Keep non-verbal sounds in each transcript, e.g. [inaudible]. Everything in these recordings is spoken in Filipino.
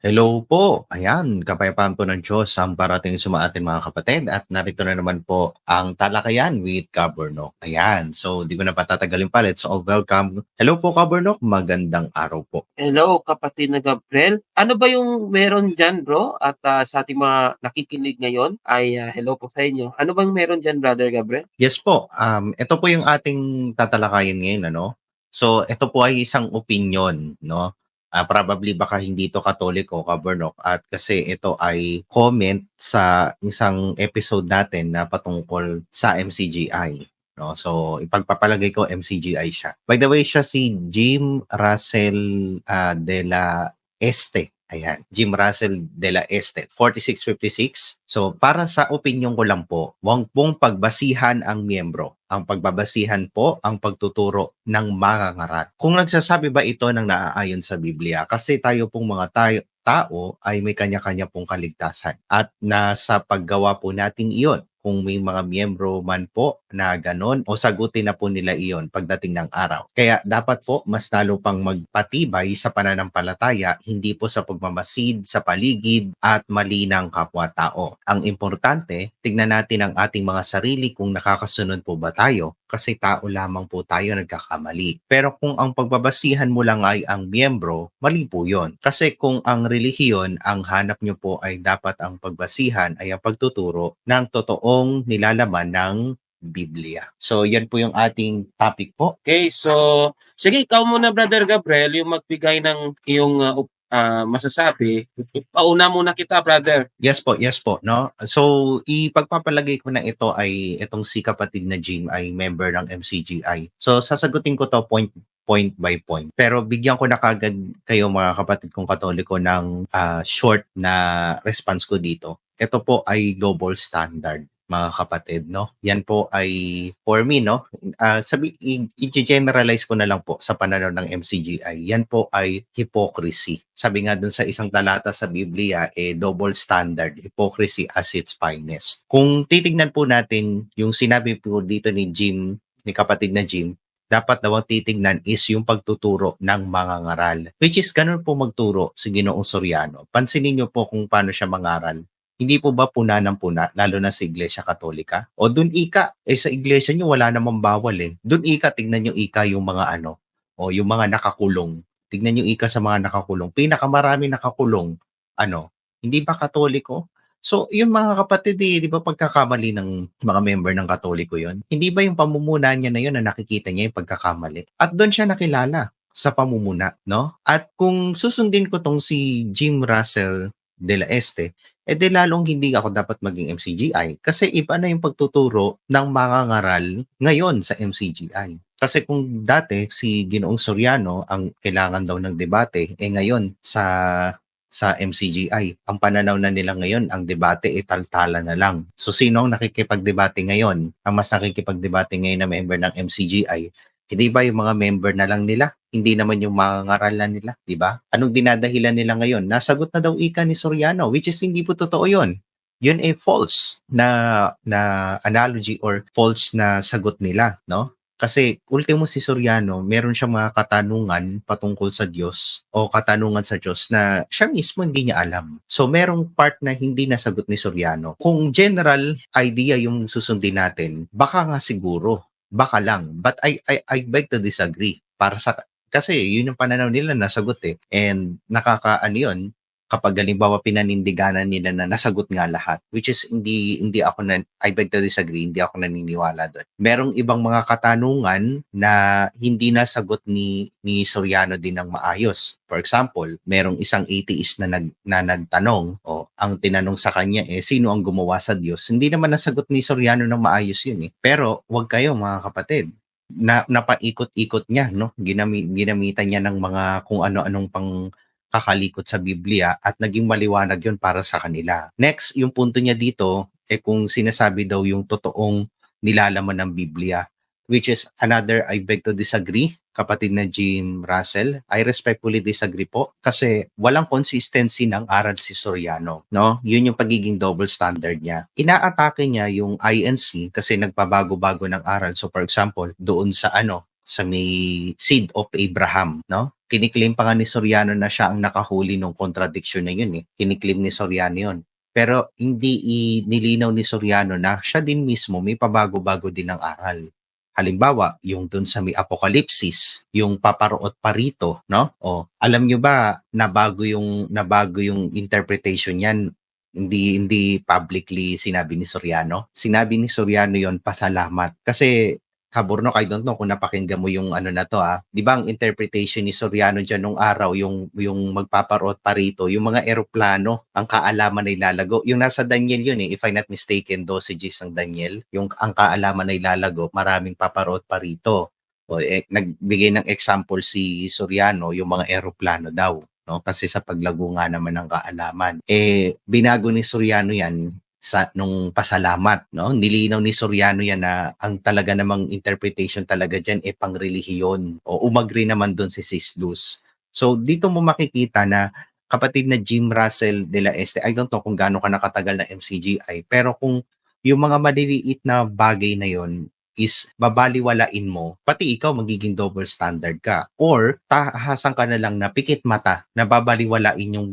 Hello po. Ayan, kapayapaan po ng Diyos ang parating suma atin mga kapatid at narito na naman po ang talakayan with Kabernok. Ayan, so di ko na patatagalin pa. Let's all welcome. Hello po Kabernok, magandang araw po. Hello, kapatid na Gabriel. Ano ba yung meron dyan, bro? At ah, sa ating mga nakikinig ngayon, ay ah, hello po sa inyo. Ano bang meron dyan, Brother Gabriel? Yes po, um, ito po yung ating tatalakayin ngayon, ano? So, ito po ay isang opinion, no? Ah, probably baka hindi ito katoliko, Kabernok, at kasi ito ay comment sa isang episode natin na patungkol sa MCGI. No? So, ipagpapalagay ko MCGI siya. By the way, siya si Jim Russell ah, de la Este. Ayan, Jim Russell de la Este, 4656. So, para sa opinion ko lang po, wag pong pagbasihan ang miyembro. Ang pagbabasihan po ang pagtuturo ng mga ngaral. Kung nagsasabi ba ito ng naaayon sa Biblia? Kasi tayo pong mga tayo, tao ay may kanya-kanya pong kaligtasan. At nasa paggawa po natin iyon kung may mga miyembro man po na ganon o sagutin na po nila iyon pagdating ng araw. Kaya dapat po mas lalo pang magpatibay sa pananampalataya, hindi po sa pagmamasid sa paligid at mali ng kapwa-tao. Ang importante, tignan natin ang ating mga sarili kung nakakasunod po ba tayo kasi tao lamang po tayo nagkakamali. Pero kung ang pagbabasihan mo lang ay ang miyembro, mali po yon. Kasi kung ang relihiyon, ang hanap nyo po ay dapat ang pagbasihan ay ang pagtuturo ng totoong nilalaman ng Biblia. So, yan po yung ating topic po. Okay, so sige, ikaw muna, Brother Gabriel, yung magbigay ng iyong op- ah, masasabi. Pauna muna kita, brother. Yes po, yes po, no? So, ipagpapalagay ko na ito ay itong si kapatid na Jim ay member ng MCGI. So, sasagutin ko to point point by point. Pero bigyan ko na kagad kayo mga kapatid kong katoliko ng ah, short na response ko dito. Ito po ay global standard mga kapatid, no? Yan po ay for me, no? Ah, sabi i-generalize ko na lang po sa pananaw ng MCGI. Yan po ay hypocrisy. Sabi nga dun sa isang talata sa Biblia, eh double standard, hypocrisy as its finest. Kung titignan po natin yung sinabi po dito ni Jim, ni kapatid na Jim, dapat daw ang titignan is yung pagtuturo ng mga ngaral. Which is ganun po magturo si Ginoong Soriano. Pansinin niyo po kung paano siya mangaral hindi po ba puna ng puna, lalo na sa Iglesia Katolika? O dun ika, eh sa Iglesia nyo wala namang bawal eh. Dun ika, tignan nyo ika yung mga ano, o yung mga nakakulong. Tignan nyo ika sa mga nakakulong. Pinakamarami nakakulong, ano, hindi ba Katoliko? So, yung mga kapatid, eh, di ba pagkakamali ng mga member ng Katoliko yon Hindi ba yung pamumuna niya na yun na nakikita niya yung pagkakamali? At doon siya nakilala sa pamumuna, no? At kung susundin ko tong si Jim Russell de la Este, eh di lalong hindi ako dapat maging MCGI kasi iba na yung pagtuturo ng mga ngaral ngayon sa MCGI. Kasi kung dati si Ginoong Soriano ang kailangan daw ng debate, eh ngayon sa sa MCGI, ang pananaw na nila ngayon, ang debate ay taltala na lang. So sino ang nakikipagdebate ngayon? Ang mas nakikipagdebate ngayon na member ng MCGI, hindi ba yung mga member na lang nila? Hindi naman yung mga ngaralan nila, di ba? Anong dinadahilan nila ngayon? Nasagot na daw ika ni Soriano, which is hindi po totoo yun. Yun ay false na na analogy or false na sagot nila, no? Kasi ultimo si Soriano, meron siyang mga katanungan patungkol sa Diyos o katanungan sa Diyos na siya mismo hindi niya alam. So merong part na hindi nasagot ni Soriano. Kung general idea yung susundin natin, baka nga siguro baka lang. But I, I, I beg to disagree. Para sa, kasi yun yung pananaw nila nasagot eh. And nakakaano yun, kapag halimbawa pinanindiganan nila na nasagot nga lahat which is hindi hindi ako na I beg to disagree hindi ako naniniwala doon merong ibang mga katanungan na hindi nasagot ni ni Soriano din ng maayos. For example merong isang atheist na nag na nagtanong o ang tinanong sa kanya eh sino ang gumawa sa Diyos? Hindi naman nasagot ni Soriano ng maayos yun eh. Pero wag kayo mga kapatid na napaikot-ikot niya no ginamit ginamitan niya ng mga kung ano-anong pang kakalikot sa Biblia at naging maliwanag yun para sa kanila. Next, yung punto niya dito, eh kung sinasabi daw yung totoong nilalaman ng Biblia, which is another I beg to disagree, kapatid na Jim Russell. I respectfully disagree po kasi walang consistency ng aral si Soriano. No? Yun yung pagiging double standard niya. Inaatake niya yung INC kasi nagpabago-bago ng aral. So for example, doon sa ano, sa may seed of Abraham, no? Kiniklaim pa nga ni Soriano na siya ang nakahuli ng contradiction na yun eh. Kiniklaim ni Soriano yun. Pero hindi nilinaw ni Soriano na siya din mismo may pabago-bago din ng aral. Halimbawa, yung dun sa may apokalipsis, yung paparoot parito, no? O, alam nyo ba nabago yung nabago yung interpretation yan hindi hindi publicly sinabi ni Soriano. Sinabi ni Soriano yon pasalamat. Kasi Kaburno, I don't know kung napakinggan mo yung ano na to ah. 'Di ba ang interpretation ni Soriano diyan nung araw yung yung magpaparot parito, yung mga eroplano, ang kaalaman ay lalago. Yung nasa Daniel yun eh, if I'm not mistaken, dosages ng Daniel, yung ang kaalaman ay lalago, maraming paparot parito. O, eh, nagbigay ng example si Soriano, yung mga eroplano daw no? Kasi sa paglago nga naman ng kaalaman. Eh binago ni Soriano 'yan sa nung pasalamat, no? Nilinaw ni Soriano 'yan na ang talaga namang interpretation talaga diyan eh pangrelihiyon. O umagri naman doon si Sis Luz. So dito mo makikita na kapatid na Jim Russell de la Este, I don't know kung gaano ka nakatagal na MCGI, pero kung yung mga maliliit na bagay na yon is babaliwalain mo, pati ikaw magiging double standard ka. Or tahasan ka na lang na pikit mata na babaliwalain yung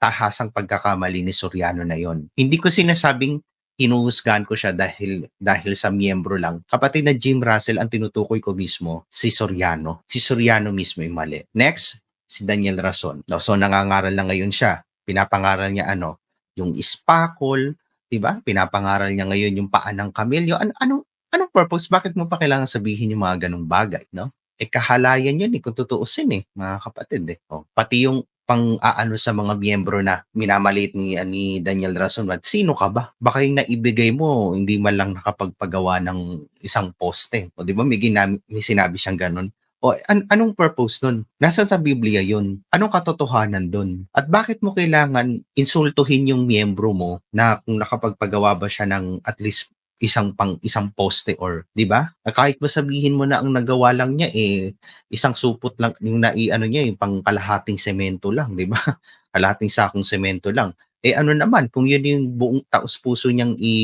tahasang pagkakamali ni Soriano na yon. Hindi ko sinasabing hinuhusgahan ko siya dahil dahil sa miyembro lang. Kapatid na Jim Russell ang tinutukoy ko mismo si Soriano. Si Soriano mismo yung mali. Next, si Daniel Rason. No, so nangangaral na ngayon siya. Pinapangaral niya ano, yung spakol, 'di ba? Pinapangaral niya ngayon yung paa ng kamilyo. An anong anong purpose? Bakit mo pa kailangan sabihin yung mga ganong bagay, no? Eh kahalayan yun eh, kung tutuusin eh, mga kapatid eh. Oh, pati yung pang aano sa mga miyembro na minamaliit ni ni Daniel Rason, sino ka ba? Baka yung naibigay mo, hindi man lang nakapagpagawa ng isang poste. O di ba may, ginam- may sinabi siyang ganun? O an- anong purpose nun? Nasaan sa Biblia yun? Anong katotohanan dun? At bakit mo kailangan insultuhin yung miyembro mo na kung nakapagpagawa ba siya ng at least isang pang isang poste or 'di ba? Kahit ba sabihin mo na ang nagawa lang niya eh isang supot lang yung naiano niya yung pang kalahating semento lang, 'di ba? [laughs] Kalahating sakong semento lang. Eh ano naman kung yun yung buong taos puso niyang i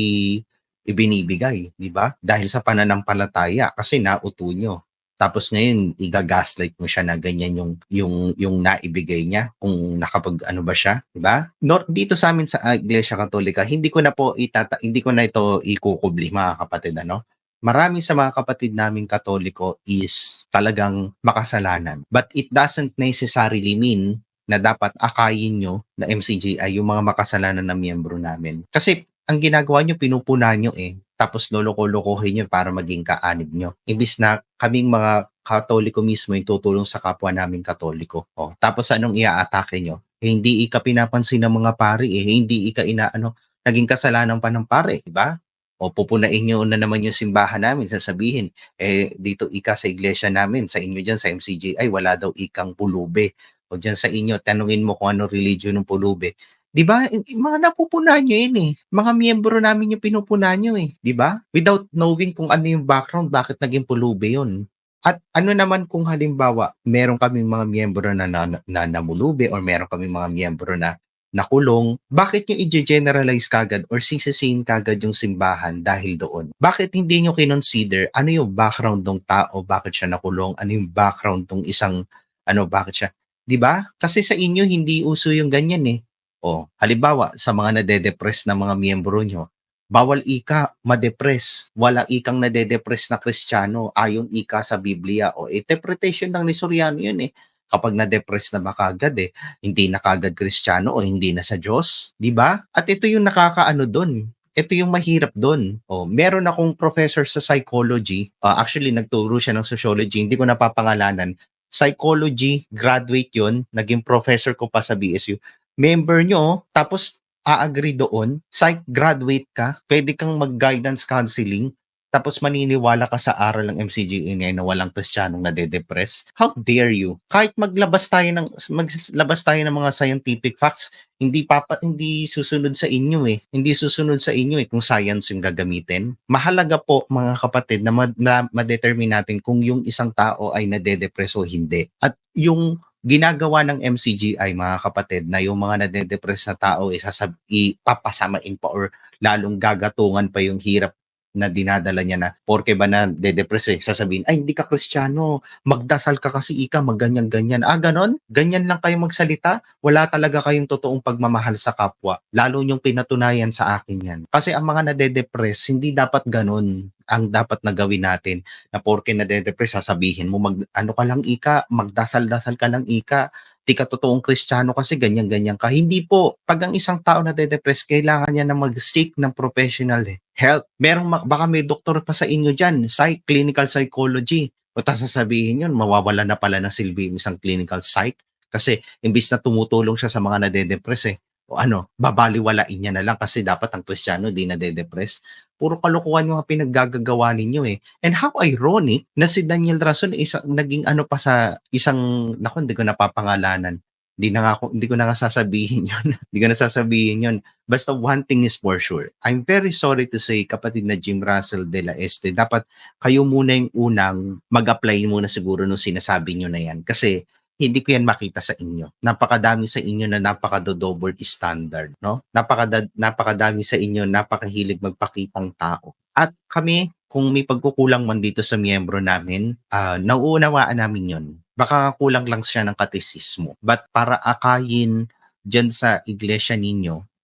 ibinibigay, 'di ba? Dahil sa pananampalataya kasi nauto nyo. Tapos ngayon iga-gaslight mo siya na ganyan yung yung yung naibigay niya kung nakapag ano ba siya, 'di ba? No, dito sa amin sa Iglesia Katolika, hindi ko na po itata hindi ko na ito ikukubli mga kapatid ano. Marami sa mga kapatid naming Katoliko is talagang makasalanan. But it doesn't necessarily mean na dapat akayin nyo na MCG ay yung mga makasalanan na miyembro namin. Kasi ang ginagawa nyo, pinupunan nyo eh tapos loloko-lokohin nyo para maging kaanib nyo. Imbis na kaming mga katoliko mismo yung tutulong sa kapwa naming katoliko. O, tapos anong iaatake nyo? Eh, hindi ika pinapansin ng mga pari eh. Hindi ika inaano, naging kasalanan pa ng pare, di ba? O pupunain nyo na naman yung simbahan namin, sasabihin, eh dito ika sa iglesia namin, sa inyo dyan sa ay wala daw ikang pulube. O dyan sa inyo, tanungin mo kung ano religion ng pulube. 'Di ba? Mga napupunan nyo yun eh. Mga miyembro namin yung pinupunan nyo eh. 'Di ba? Without knowing kung ano yung background, bakit naging pulube yun. At ano naman kung halimbawa, meron kaming mga miyembro na, na, na namulube or meron kaming mga miyembro na nakulong, bakit nyo i-generalize kagad or sisisin kagad yung simbahan dahil doon? Bakit hindi nyo kinonsider ano yung background ng tao, bakit siya nakulong, ano yung background ng isang, ano, bakit siya, 'di ba? Kasi sa inyo hindi uso yung ganyan eh. O, halimbawa, sa mga nade-depress na mga miyembro nyo, bawal ika ma-depress. Wala ikang nade-depress na kristyano ayon ika sa Biblia. O, interpretation ng ni Soriano yun eh. Kapag na-depress na ba kagad eh, hindi na kagad kristyano o hindi na sa Diyos. di ba? At ito yung nakakaano doon. Ito yung mahirap doon. O, meron akong professor sa psychology. Uh, actually, nagturo siya ng sociology. Hindi ko napapangalanan. Psychology, graduate yon Naging professor ko pa sa BSU member nyo, tapos a-agree doon, psych graduate ka, pwede kang mag-guidance counseling, tapos maniniwala ka sa aral ng MCGA na walang kristyanong nade-depress. How dare you? Kahit maglabas tayo ng maglabas tayo ng mga scientific facts, hindi papa hindi susunod sa inyo eh. Hindi susunod sa inyo eh kung science yung gagamitin. Mahalaga po mga kapatid na, ma- na ma-determine natin kung yung isang tao ay nade-depress o hindi. At yung ginagawa ng MCGI mga kapatid na yung mga nade-depress na tao isasab ipapasamain pa or lalong gagatungan pa yung hirap na dinadala niya na porke ba na dedepress eh, sasabihin, ay hindi ka kristyano, magdasal ka kasi ika, magganyan-ganyan. Ah, ganon? Ganyan lang kayo magsalita? Wala talaga kayong totoong pagmamahal sa kapwa. Lalo yung pinatunayan sa akin yan. Kasi ang mga nade-depress, hindi dapat ganon ang dapat na gawin natin na porke nade-depress, sasabihin mo, mag, ano ka lang ika, magdasal-dasal ka lang ika, di ka totoong kristyano kasi ganyan-ganyan ka. Hindi po. Pag ang isang tao na depress kailangan niya na mag-seek ng professional help. Merong, baka may doktor pa sa inyo dyan, psych, clinical psychology. O tapos sasabihin yun, mawawala na pala ng silbi isang clinical psych. Kasi imbis na tumutulong siya sa mga nade-depress eh, o ano, babaliwalain niya na lang kasi dapat ang kristyano di nade-depress. Puro kalokohan yung mga pinaggagawa ninyo eh. And how ironic na si Daniel Rason isa, naging ano pa sa isang, naku, hindi ko napapangalanan. Hindi na nga ako, hindi ko na nga sasabihin [laughs] yun. hindi ko na sasabihin yun. Basta one thing is for sure. I'm very sorry to say, kapatid na Jim Russell de la Este, dapat kayo muna yung unang mag-apply muna siguro nung sinasabi nyo na yan. Kasi hindi ko yan makita sa inyo. Napakadami sa inyo na napaka-double standard, no? Napaka napakadami sa inyo, napakahilig magpakitang tao. At kami, kung may pagkukulang man dito sa miyembro namin, ah nauunawaan namin yon. Baka kulang lang siya ng katesismo. But para akayin dyan sa iglesia ninyo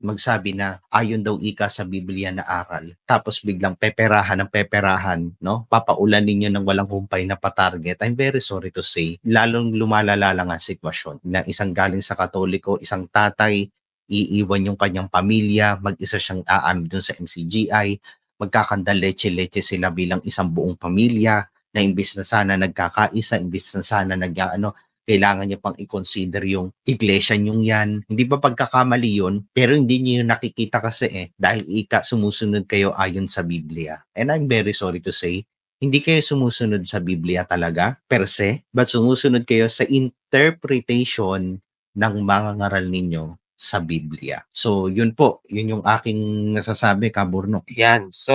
magsabi na ayon daw ika sa Biblia na aral. Tapos biglang peperahan ng peperahan, no? Papaulan ninyo ng walang humpay na patarget. I'm very sorry to say, lalong lumalala lang ang sitwasyon na isang galing sa Katoliko, isang tatay, iiwan yung kanyang pamilya, mag-isa siyang aamid dun sa MCGI, magkakanda leche-leche sila bilang isang buong pamilya na imbis na sana nagkakaisa, imbis na sana nag ano, kailangan niya pang i-consider yung iglesia niyong yan. Hindi ba pagkakamali yun? Pero hindi niyo yun nakikita kasi eh, dahil ika sumusunod kayo ayon sa Biblia. And I'm very sorry to say, hindi kayo sumusunod sa Biblia talaga, per se, but sumusunod kayo sa interpretation ng mga ngaral ninyo sa Biblia. So, yun po, yun yung aking nasasabi, Kaburno. Yan. So,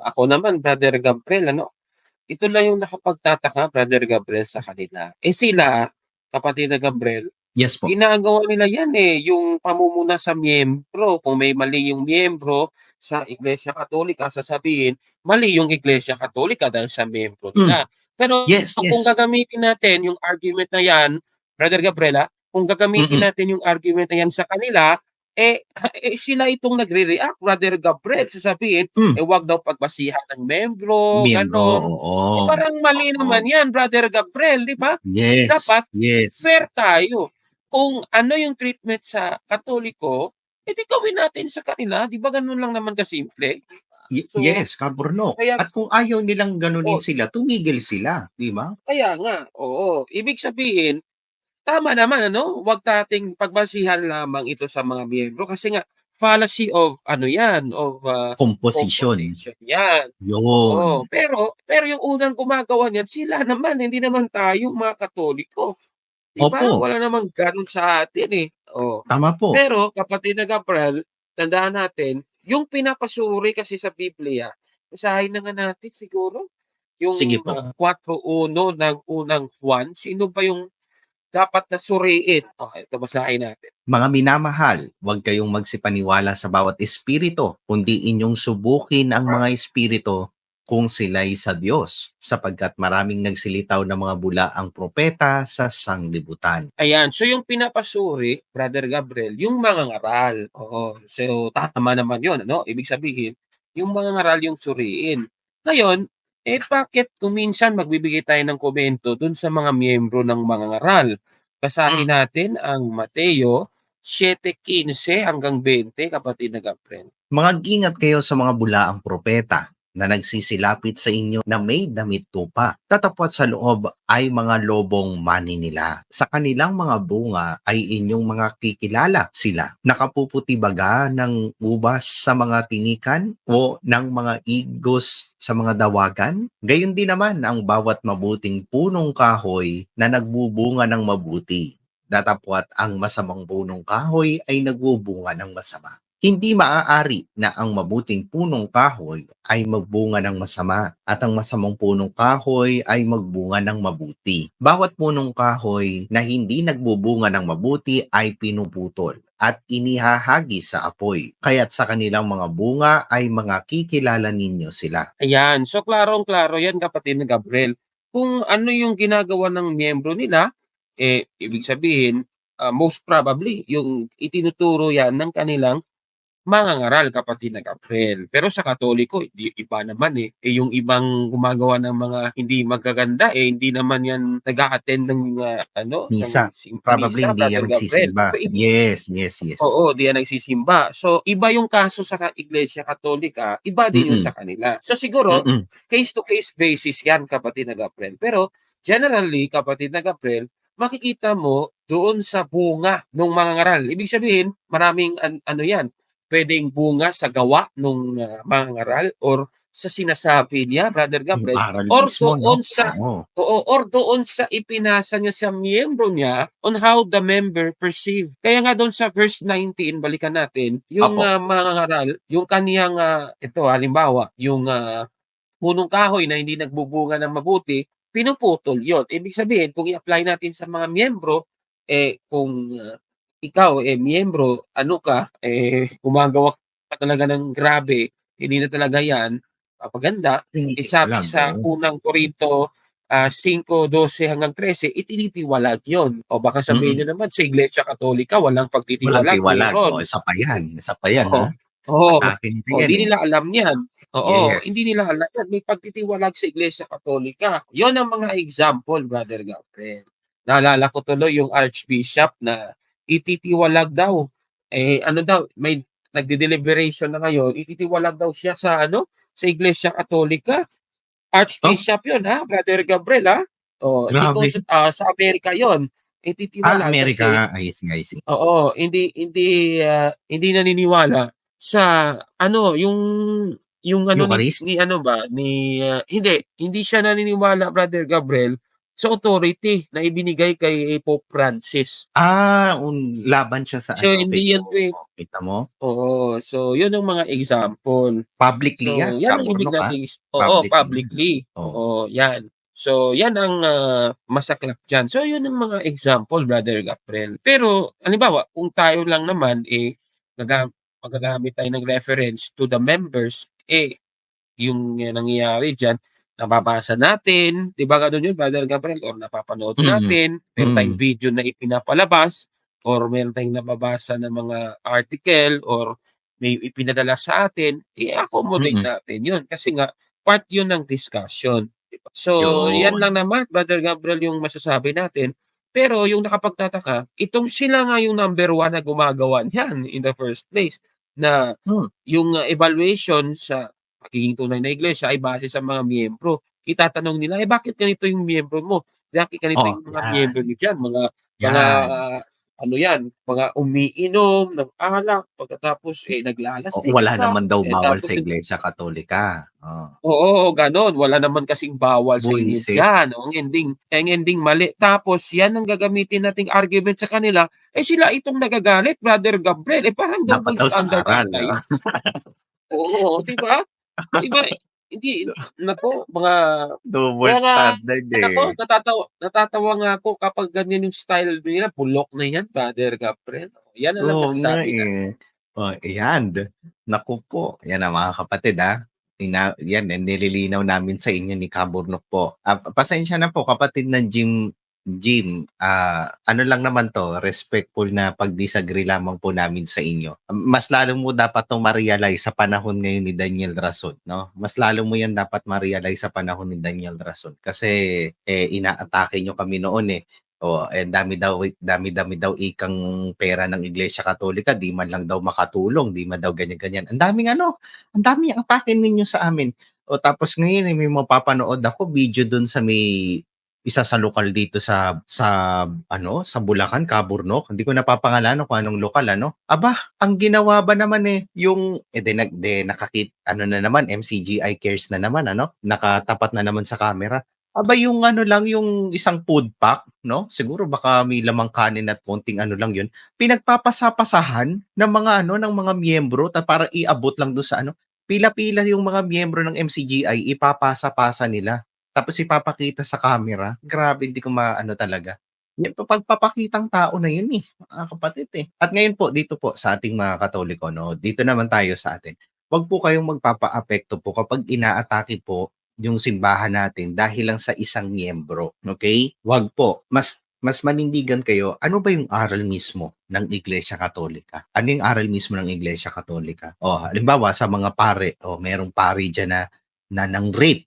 ako naman, Brother Gabriel, ano? Ito lang yung nakapagtataka, Brother Gabriel, sa kanila. Eh sila, kapatid na Gabriel, Yes po. ginagawa nila yan eh, yung pamumuna sa miyembro. Kung may mali yung miyembro sa Iglesia Katolika, sasabihin, mali yung Iglesia Katolika dahil sa miyembro nila. Pero Hmm. Yes, kung yes. gagamitin natin yung argument na yan, Brother Gabriela, kung gagamitin Mm-mm. natin yung argument na yan sa kanila, eh, [laughs] eh sila itong nagre-react, Brother Gabriel, sasabihin, Mm. eh wag daw pagbasihan ng membro, Miyembro, ganon. oo. Eh, parang mali Oo. naman yan, Brother Gabriel, di ba? Yes. Dapat yes. fair tayo. Kung ano yung treatment sa Katoliko, edi gawin natin sa kanila. Di ba ganun lang naman kasimple? Y- So, yes, Kaburno. kaya- At kung ayaw nilang ganunin Oh. sila, tumigil sila, di ba? Kaya nga, oo. Ibig sabihin, tama naman, ano? Huwag nating pagbasihan lamang ito sa mga miyembro kasi nga, fallacy of, ano yan, of uh, Composition. composition yan. Yun. Oo. Pero, pero yung unang gumagawa niyan, sila naman, hindi naman tayo mga katoliko. Di ba? Opo. Wala namang ganun sa atin eh. Oo. Tama po. Pero kapatid na Gabriel, tandaan natin, yung pinapasuri kasi sa Biblia, basahin na nga natin siguro. Yung Sige po. uh, 4.1 ng unang Juan, sino ba yung dapat na suriin? Okay, ito basahin natin. Mga minamahal, huwag kayong magsipaniwala sa bawat espiritu, kundi inyong subukin ang mga espiritu kung sila'y sa Diyos, sapagkat maraming nagsilitaw ng mga bula ang propeta sa sanglibutan. Ayan, so yung pinapasuri, Brother Gabriel, yung mga ngaral. Oo, so tama naman yun, ano? Ibig sabihin, yung mga ngaral yung suriin. Ngayon, eh bakit kung minsan magbibigay tayo ng komento dun sa mga miyembro ng mga ngaral? Basahin natin ang Mateo 7.15 hanggang 20, kapatid na Gabriel. Mga ingat kayo sa mga bulaang propeta na nagsisilapit sa inyo na may damit tupa. Tatapot sa loob ay mga lobong mani nila. Sa kanilang mga bunga ay inyong mga kikilala sila. Nakapuputi baga ng ubas sa mga tinikan o ng mga igos sa mga dawagan? Gayon din naman ang bawat mabuting punong kahoy na nagbubunga ng mabuti. Datapwat ang masamang punong kahoy ay nagbubunga ng masama. Hindi maaari na ang mabuting punong kahoy ay magbunga ng masama at ang masamang punong kahoy ay magbunga ng mabuti. Bawat punong kahoy na hindi nagbubunga ng mabuti ay pinuputol at inihahagi sa apoy. Kaya't sa kanilang mga bunga ay mga kikilala ninyo sila. Ayan. So, klarong-klaro yan, kapatid na Gabriel. Kung ano yung ginagawa ng miyembro nila, eh, ibig sabihin, ah, most probably, yung itinuturo yan ng kanilang mangangaral, kapatid na Gabriel. Pero sa Katoliko, di, iba naman eh. eh. Yung ibang gumagawa ng mga hindi magaganda, eh, hindi naman yan nag-a-attend ng ah, ano, Misa. ng Probably misa, hindi yan nagsisimba. So, ibig Yes, yes, yes. Oo, di yan nagsisimba. So, iba yung kaso sa Iglesia Katolika, iba din yung Mm-mm. sa kanila. So, siguro, Mm-mm. case-to-case basis yan, kapatid na Gabriel. Pero, generally, kapatid na Gabriel, makikita mo doon sa bunga ng mga ngaral. Ibig sabihin, maraming an- ano yan, pwedeng bunga sa gawa ng mga ngaral or sa sinasabi niya, Brother Gabriel, or mismo, no? doon sa Oo. Oo, or doon sa ipinasa niya sa miyembro niya on how the member perceive. Kaya nga doon sa verse 19, balikan natin, yung Apo. uh, mga ngaral, yung kaniyang, ah, ito halimbawa, yung ah, punong kahoy na hindi nagbubunga ng mabuti, pinuputol yon. Ibig sabihin, kung i-apply natin sa mga miyembro, eh kung ah, ikaw, eh miyembro, ano ka, eh gumagawa ka talaga ng grabe, hindi na talaga yan, papaganda, eh, sabi sa unang Korinto ah, 5:12 hanggang 13, itinitiwalag 'yon. O baka sabihin niyo naman sa Iglesia Katolika walang Walang pagtitiwalag, tiwalag. meron. O, isa pa yan. Isa pa yan, Oo. Oo. Akin O, hindi eh. nila alam 'yan. Oo, Yes. hindi nila alam 'yan. May pagtitiwalag sa Iglesia Katolika. 'Yon ang mga example, Brother Gabriel. Naalala ko tuloy yung Archbishop na ititiwalag daw. Eh ano daw, may nagde-deliberation na ngayon, ititiwalag daw siya sa ano, sa Iglesia Katolika. Archbishop 'yon, ha, Brother Gabriel, ha. Oh, hindi ko Grabe. ah, sa Amerika 'yon. Ah, Ititiwalag kasi Amerika. See, I see. Oo, hindi hindi ah, hindi naniniwala sa ano, yung yung ano ni, Eucharist? ni ano ba, ni ah, hindi, hindi siya naniniwala Brother Gabriel sa authority na ibinigay kay Pope Francis. Ah, un, laban siya sa So ano. hindi yan eh. Kita mo? Oo, so yun ang mga example. Publicly So yan. yan ang ibig Kaburnok, ha? natin Oo, Publicly. publicly. Oo. Yan. So yan ang ah, masaklap diyan. So yun ang mga example Brother Gabriel. Pero halimbawa, kung tayo lang naman eh naga, magagamit tayo ng reference to the members, eh yung eh, nangyayari diyan nababasa natin, 'di ba ganun yun, Brother Gabriel, or napapanood Mm. natin, meron tayong Mm. video na ipinapalabas, or meron tayong nababasa ng mga article, or may ipinadala sa atin, i-accommodate Mm. natin yun. Kasi nga, part yun ng discussion. di ba? So, yan Yun. lang naman, Brother Gabriel, yung masasabi natin. Pero yung nakapagtataka, itong sila nga yung number one na gumagawa niyan in the first place. Na Hmm. yung uh, evaluation sa pagiging tunay na iglesia ay base sa mga miyembro. Itatanong nila, eh bakit ganito yung miyembro mo? Bakit ganito Oh, yung mga yan. miyembro niyo dyan? Mga, mga, Yan. ah, ano yan, mga umiinom ng alak, pagkatapos eh naglalasing wala pa. naman daw Eh, bawal sa Iglesia Katolika. Oh. Oo, ganon. Wala naman kasing bawal sa inyo Buisit. dyan. Ang ending, ang ending mali. Tapos, yan ang gagamitin nating argument sa kanila. Eh, sila itong nagagalit, Brother Gabriel. Eh, parang Dapat double daw sa standard aral. [laughs] Oo, di ba? Di ba? Hindi, nako, mga, Double standard nako, eh. natatawa, natatawa nga ako kapag ganyan yung style nila. Bulok na yan, Brother Gabriel. Yan ang lang Oo nga masasabi na. eh. Oh, ayan. Naku po. Yan ang mga kapatid ha. Tina, yan, eh, nililinaw namin sa inyo ni Kaburnok po. Ah, pasensya na po kapatid ng Jim Jim, ah, ano lang naman to, respectful na pag-disagree lamang po namin sa inyo. Mas lalo mo dapat to ma-realize sa panahon ngayon ni Daniel Rason, no? Mas lalo mo yan dapat ma-realize sa panahon ni Daniel Rason kasi eh, inaatake nyo kami noon eh. O, eh, dami daw, dami dami daw ikang pera ng Iglesia Katolika, di man lang daw makatulong, di man daw ganyan-ganyan. Ang daming ano, ang daming atake ninyo sa amin. O tapos ngayon eh, may mapapanood ako video doon sa may isa sa lokal dito sa sa ano sa Bulacan, Kaburnok. Hindi ko napapangalanan kung anong lokal ano. Aba, ang ginawa ba naman eh yung eh de, nag de nakakit ano na naman MCGI cares na naman ano. Nakatapat na naman sa camera Aba yung ano lang, yung isang food pack, no? Siguro baka may lamang kanin at konting ano lang yun. Pinagpapasapasahan ng mga ano, ng mga miyembro ta para iabot lang doon sa ano. Pila-pila yung mga miyembro ng MCGI, ipapasa-pasa nila. Tapos ipapakita sa camera. Grabe, hindi ko maano talaga. Pagpapakitang tao na yun eh, mga kapatid eh. At ngayon po, dito po sa ating mga katoliko, no? Dito naman tayo sa atin. Huwag po kayong magpapa-apekto po kapag inaatake po yung simbahan natin dahil lang sa isang miyembro. Okay? Wag po. Mas mas manindigan kayo, ano ba yung aral mismo ng Iglesia Katolika? Ano yung aral mismo ng Iglesia Katolika? O, halimbawa sa mga pare, o merong pari dyan na, na ng rape.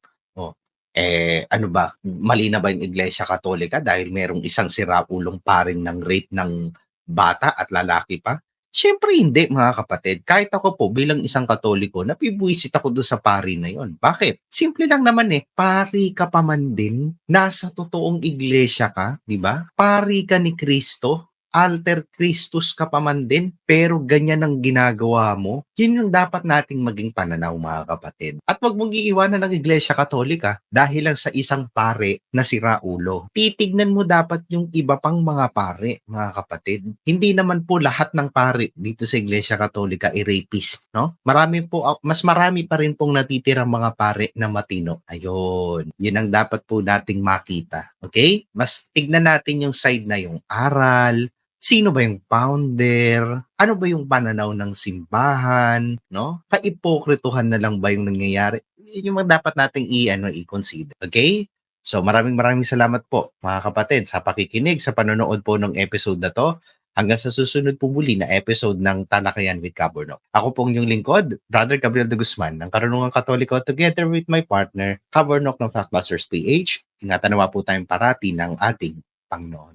Eh, ano ba? Mali na ba yung Iglesia Katolika dahil merong isang siraulong paring ng rape ng bata at lalaki pa? Siyempre hindi mga kapatid. Kahit ako po bilang isang katoliko, napibuisit ako doon sa pari na yon. Bakit? Simple lang naman eh. Pari ka pa man din. Nasa totoong iglesia ka, di ba? Pari ka ni Kristo. Alter Christus ka pa man din, pero ganyan ang ginagawa mo, yun yung dapat nating maging pananaw mga kapatid. At wag mong iiwanan ng Iglesia Katolika dahil lang sa isang pare na si Raulo. Titignan mo dapat yung iba pang mga pare, mga kapatid. Hindi naman po lahat ng pare dito sa Iglesia Katolika ay rapist, no? Marami po, mas marami pa rin pong natitirang mga pare na matino. Ayun, yun ang dapat po nating makita. Okay? Mas tignan natin yung side na yung aral, sino ba yung founder, ano ba yung pananaw ng simbahan, no? Kaipokrituhan na lang ba yung nangyayari? Yun yung mga dapat nating i-ano i-consider. Okay? So maraming maraming salamat po mga kapatid sa pakikinig sa panonood po ng episode na to. Hanggang sa susunod po muli na episode ng Talakayan with Caborno. Ako pong yung lingkod, Brother Gabriel de Guzman ng Karunungan Katoliko together with my partner, Cabornok ng Factbusters PH. Ingatan nawa po tayong parati ng ating Panginoon.